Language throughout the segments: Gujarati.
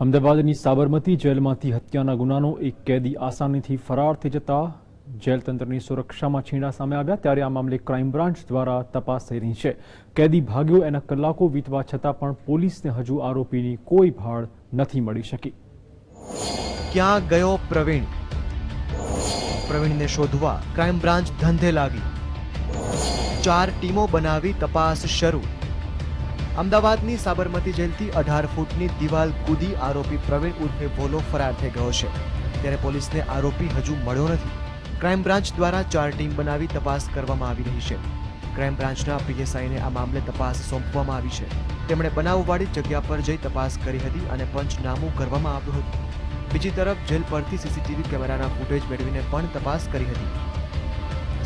અમદાવાદની સાબરમતી જેલમાંથી હત્યાના ગુનાનો એક કેદી આસાનીથી ફરાર થઈ જતા જેલ તંત્રની સુરક્ષામાં છીંડા સામે આવ્યા ત્યારે આ મામલે ક્રાઇમ બ્રાન્ચ દ્વારા તપાસ થઈ રહી છે. કેદી ભાગ્યો એના કલાકો વીતવા છતાં પણ પોલીસને હજુ આરોપીની કોઈ ભાળ નથી મળી શકી. ક્યાં ગયો પ્રવીણ? પ્રવીણને શોધવા ક્રાઇમ બ્રાન્ચ ધંધે લાગી. ચાર ટીમો બનાવી તપાસ શરૂ. અમદાવાદની સાબરમતી જેલથી અઢાર ફૂટની દિવાલ કૂદી આરોપી પ્રવીણ ઉર્ફે ભોલો ફરાર થઈ ગયો છે. ત્યારે પોલીસને આરોપી હજુ મળ્યો નથી. ક્રાઇમ બ્રાન્ચ દ્વારા ચાર ટીમ બનાવી તપાસ કરવામાં આવી રહી છે. ક્રાઇમ બ્રાન્ચના પીએસઆઈને આ મામલે તપાસ સોંપવામાં આવી છે. તેમણે બનાવવાળી જગ્યા પર જઈ તપાસ કરી હતી અને પંચનામું કરવામાં આવ્યું હતું. બીજી તરફ જેલ પરથી સીસીટીવી કેમેરાના ફૂટેજ મેળવીને પણ તપાસ કરી હતી.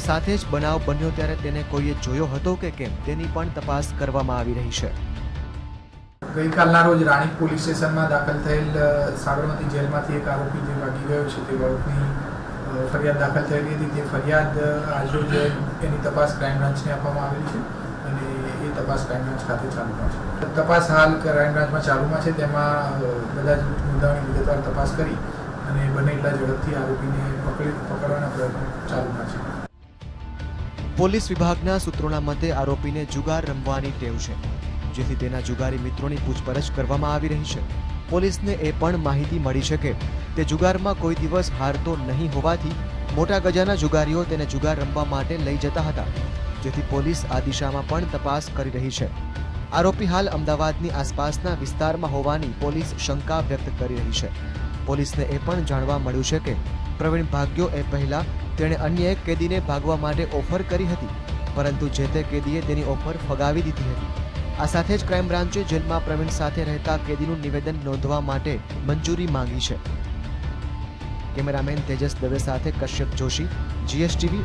સાથે જ બનાવ બન્યો ત્યારે તેને કોઈએ જોયો હતો કે કેમ? તેની પણ તપાસ કરવામાં આવી રહી છે. ગઈકાલના રોજ રાણીપ પોલીસ સ્ટેશનમાં દાખલ થયેલ સાબરમતી જેલમાંથી એક આરોપી જે ભાગી ગયો છે તે બાબતની ફરિયાદ દાખલ થયેલી હતી. તે ફરિયાદ આજરોજ એની તપાસ ક્રાઇમ બ્રાન્ચને આપવામાં આવેલી છે અને એ તપાસ ક્રાઇમ બ્રાન્ચ ખાતે ચાલુમાં છે. તપાસ હાલ ક્રાઇમ બ્રાન્ચમાં ચાલુમાં છે. તેમાં બધા જ મુદ્દાઓની વિગતવાર તપાસ કરી અને બને એટલા ઝડપથી આરોપીને પકડી, પકડવાના પ્રયત્નો ચાલુમાં છે. પોલીસ વિભાગના સૂત્રોના મતે આરોપીને જુગાર રમવાની ટેવ છે, જેથી તેના જુગારી મિત્રોની પૂછપરછ કરવામાં આવી રહી છે. પોલીસને એ પણ માહિતી મળી છે કે તે જુગારમાં કોઈ દિવસ હારતો નહીં હોવાથી મોટા ગજાના જુગારીઓ તેને જુગાર રમવા માટે લઈ જતા હતા, જેથી પોલીસ આ દિશામાં પણ તપાસ કરી રહી છે. આરોપી હાલ અમદાવાદની આસપાસના વિસ્તારમાં હોવાની પોલીસ શંકા વ્યક્ત કરી રહી છે. પોલીસને એ પણ જાણવા મળ્યું છે કે પ્રવીણ ભાગ્યો એ પહેલા તેણે અન્ય એક કેદીને ભાગવા માટે ઓફર કરી હતી, પરંતુ જે તે કેદીએ તેની ઓફર ફગાવી દીધી હતી. આ સાથે જ ક્રાઇમ બ્રાન્ચે જેલમાં પ્રવીણ સાથે રહેતા કેદીનું નિવેદન નોંધવા માટે મંજૂરી માંગી છે. કેમેરામેન તેજસ દવે સાથે કશ્યપ જોશી, જીએસટીવી